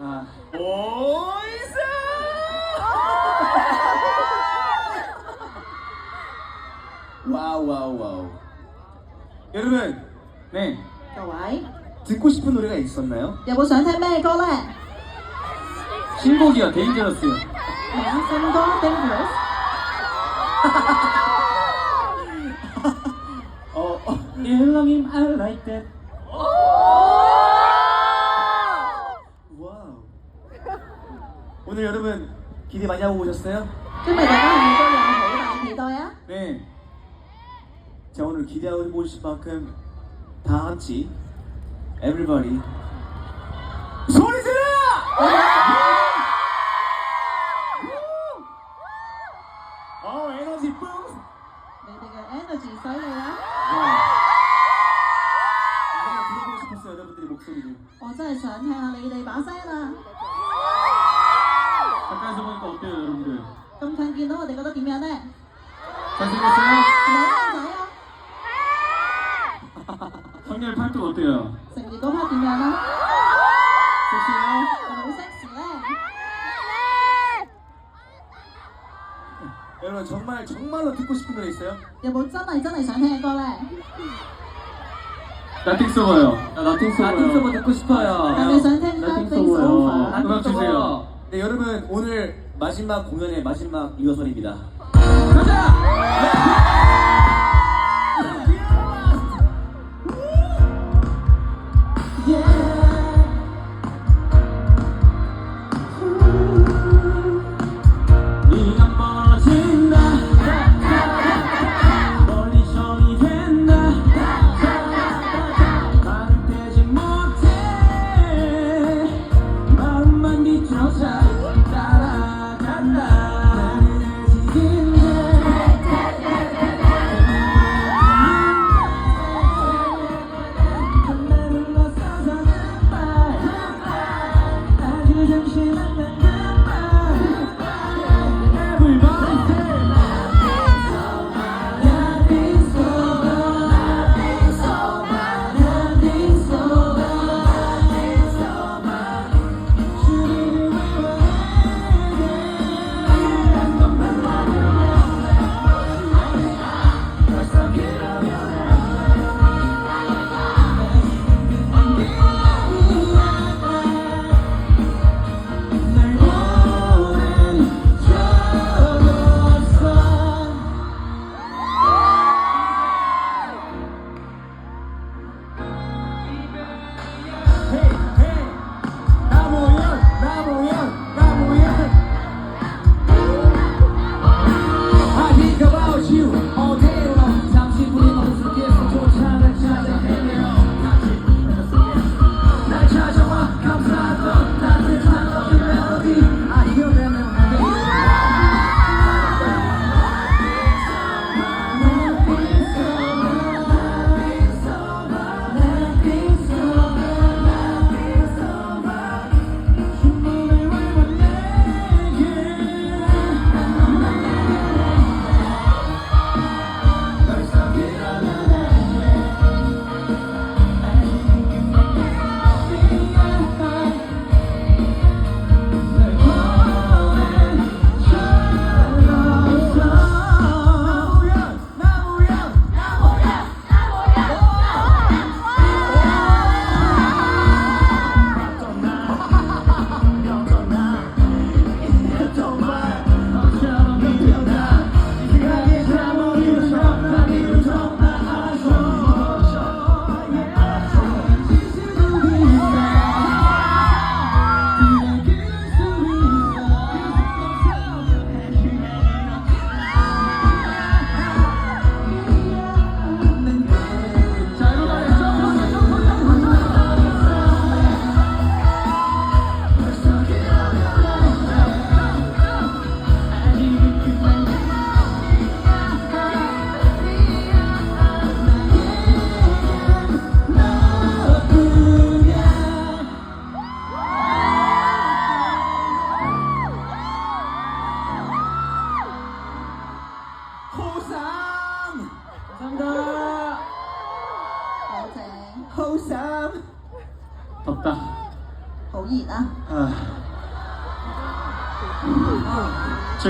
아, 와우 와우 와우. 여러분, 네 各位 듣고 싶은 노래가 있었나요? 有冇想聽咩歌咧？ 신곡이요, 데인저러스. 名新歌《Dangerous》。 어, 어. 일렁임 I like that. 오늘 여러분 기대 많이 하고 오셨어요? 근데 내가 이걸 양을 너무 많이 믿어야? 네. 제가 오늘 기대하고 오실 만큼 다 같이 everybody 소리 질러! 너 내가 너 뒷면에 잘생겼어요? 나야 나야 성렬 팔뚝 어때요? 생기고 막 뒷면에 좋으세요? 너무 섹시해 네. 여러분 정말 정말로 듣고 싶은 노래 있어요? 야 멋잖아 있잖아 이상해 거래 나팅 서버요. 나팅 서버. 듣고 싶어요. 그래서 선생님 나팅 서버 음악 주세요. 네 여러분 오늘 마지막 공연의 마지막 리허설입니다. 네가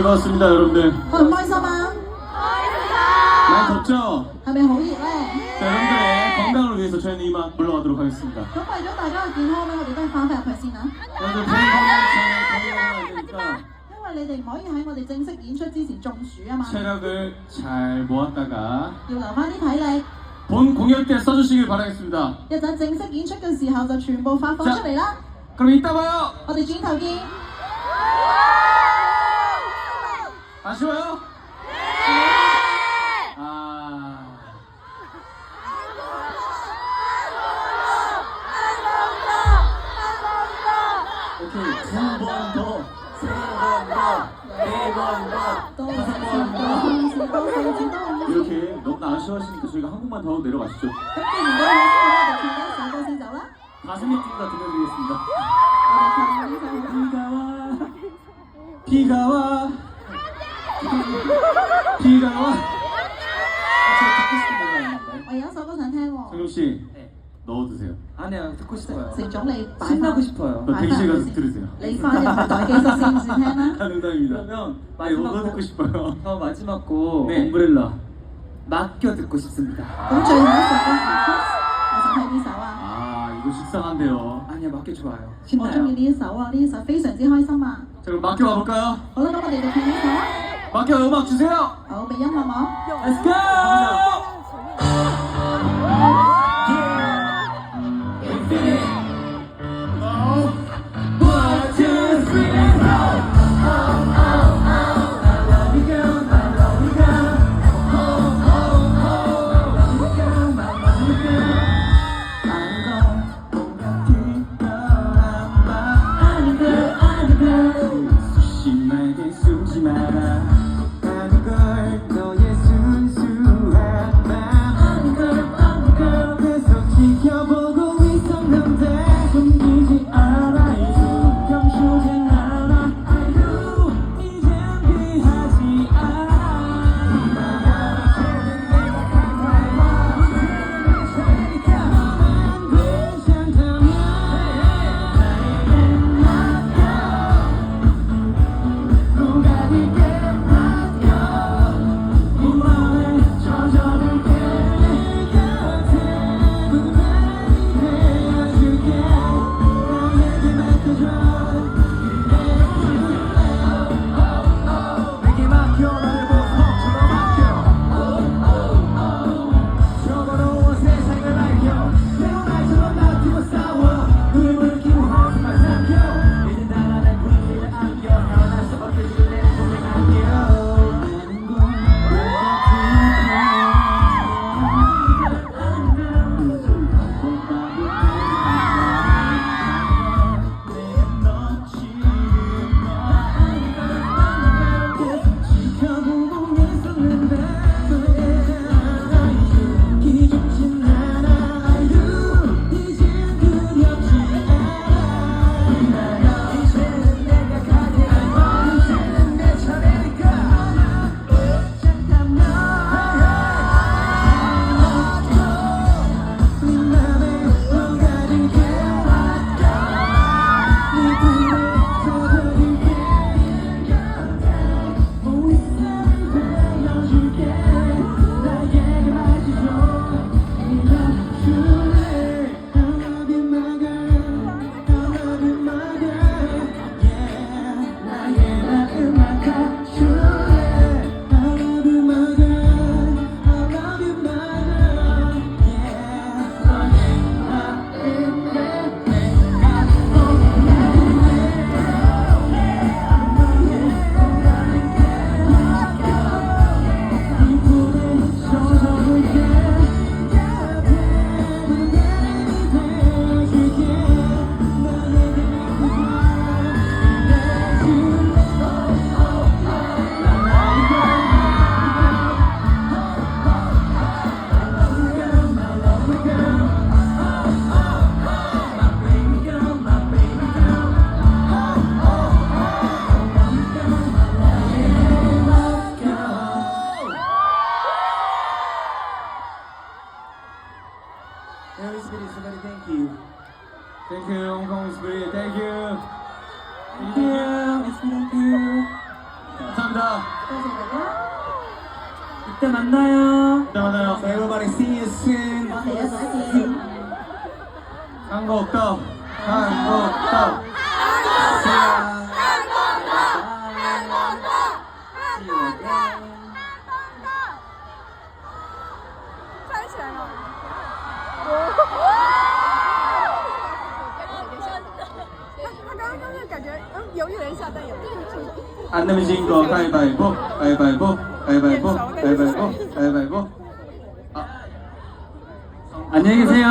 즐거웠습니다, 여러분들. 開唔開心啊？ 많이 덥죠? 係咪好熱咧？ 자, 여러분들의 건강을 위해서 저희는 이만 물러가도록 하겠습니다. 咁為咗大家嘅健康咧，我哋都係翻返入去先啦。 여러분들 본인 건강 잘 건강해야 되니까 因為你哋唔可以喺我哋正式演出之前中暑啊嘛， 체력을 잘 모았다가 要留翻啲體力。 본 공연 때 써주시길 바라겠습니다. 一陣正式演出嘅時候就全部發放出嚟啦。 그럼 이따 봐요. 我哋轉頭見。 아쉬워요? 네! 아. 네 이렇게 너무나 아쉬워하시니까 저희가 한국만 더 내려가시죠. 가슴이 뛴다 들려드리겠습니다. 네, 비가 와. 비가 와. 비가 와. 저 듣고 싶은 노래 있는데. 我有一首歌想聽喎。 정용 씨, 네. 넣어두세요. 아니요, 듣고 싶어요. 成總你擺 신나고 翻， 싶어요. 너 대기실 가서 들으세요. 你翻入台記室先至聽啦。 아, 농담입니다. 그러면 네, 이거 마지막 듣고 싶어요. 저 마지막 곡 네. 옴브렐라 맡겨 듣고 싶습니다. 咁最後一首歌係 Kiss，我想聽呢首啊。 아, 이거 식상한데요. 아니야, 맡겨 좋아요. 我中意 신나요. 呢一首啊，呢一首非常之開心啊！ 자, 그럼 맡겨봐 볼까요? 好啦，咁我哋就聽呢首啊。 마켜 음악 주세요. 好，我们一样好吗？Let's go! 안 넘어진 거 가위바위보 가위바위보 가위바위보 가위바위보 가위바위보 아. 안녕히 계세요.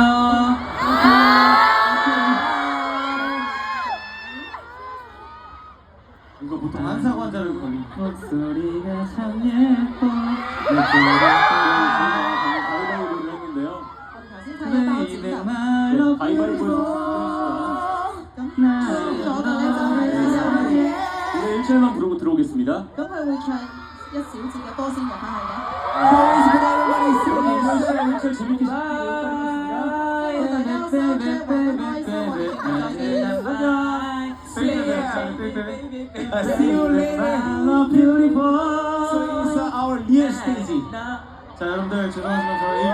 이거 보통 한사관자를 거는 소리가 참 예뻐. 있습니다.咁佢會唱一小節嘅歌先入翻去嘅。 콘서트 재밌게 See you later. So it's our real stage. 자 여러분들 죄송하지만 저희